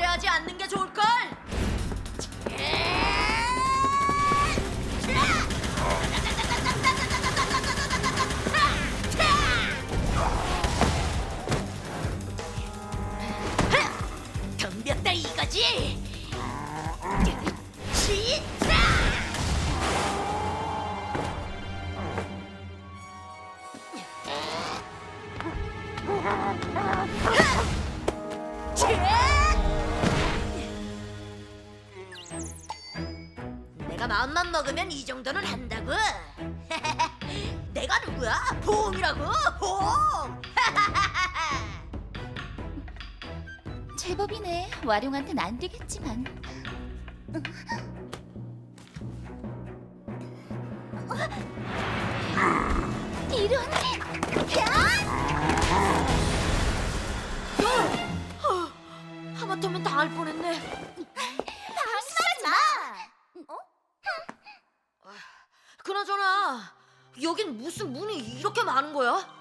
초래하지 않는 게 좋을걸. 덤볐다 이거지. 시작! 맘만 먹으면 이 정도는 한다고. 내가 누구야? 보험이라고. 보험. 제법이네. 와룡한텐 안 되겠지만. 이런 하마터면 당할 뻔했네. 방심하지 마. 그나저나 여긴 무슨 문이 이렇게 많은 거야?